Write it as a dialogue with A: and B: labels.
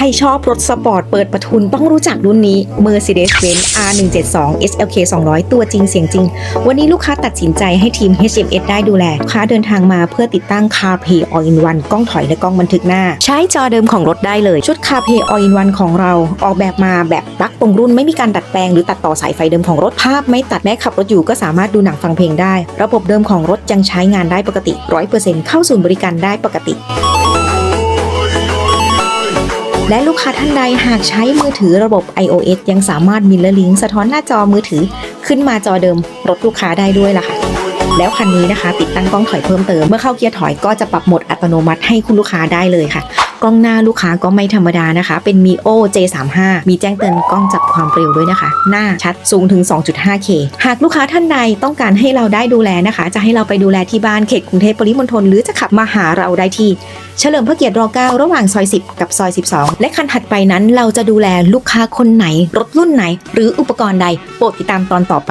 A: ใครชอบรถสปอร์ตเปิดประทุนต้องรู้จักรุ่นนี้ Mercedes-Benz R172 SLK 200 ตัวจริงเสียงจริง วันนี้ลูกค้าตัดสินใจให้ทีม HMS ได้ดูแลลูกค้าเดินทางมาเพื่อติดตั้ง CarPlay All in One กล้องถอยและกล้องบันทึกหน้า ใช้จอเดิมของรถได้เลย ชุด CarPlay All in One ของเรา ออกแบบมาแบบปลั๊กตรงรุ่นไม่มีการดัดแปลงหรือตัดต่อสายไฟเดิมของรถภาพ ไม่ตัดแม้ขับรถอยู่ก็สามารถดูหนังฟังเพลงได้ ระบบเดิมของรถยังใช้งานได้ปกติ 100%เข้าศูนย์บริการได้ปกติ และลูกค้าท่านใดหากใช้มือถือระบบ iOS ยังสามารถมิ r ร์ลิงสะท้อนหน้าจอมือถือขึ้นมาจอเดิมรถลูกค้าได้ด้วยล่ะค่ะ แล้วคันนี้นะคะ ติดตั้งกล้องถอยเพิ่มเติม เมื่อเข้าเกียร์ถอยก็จะปรับโหมดอัตโนมัติให้คุณลูกค้าได้เลยค่ะ กล้องหน้าลูกค้าก็ไม่ธรรมดานะคะ เป็น Mio J35 มีแจ้งเตือนกล้องจับความเร็วด้วยนะคะ หน้าชัดสูงถึง 2.5K หากลูกค้าท่านใดต้องการให้เราได้ดูแลนะคะ จะให้เราไปดูแลที่บ้านเขตกรุงเทพปริมณฑลหรือจะขับมาหาเราได้ที่เฉลิมพระเกียรติร9ระหว่างซอย 10 กับซอย 12 และคันถัดไปนั้นเราจะดูแลลูกค้าคนไหน รถรุ่นไหน หรืออุปกรณ์ใด โปรดติดตามตอนต่อไป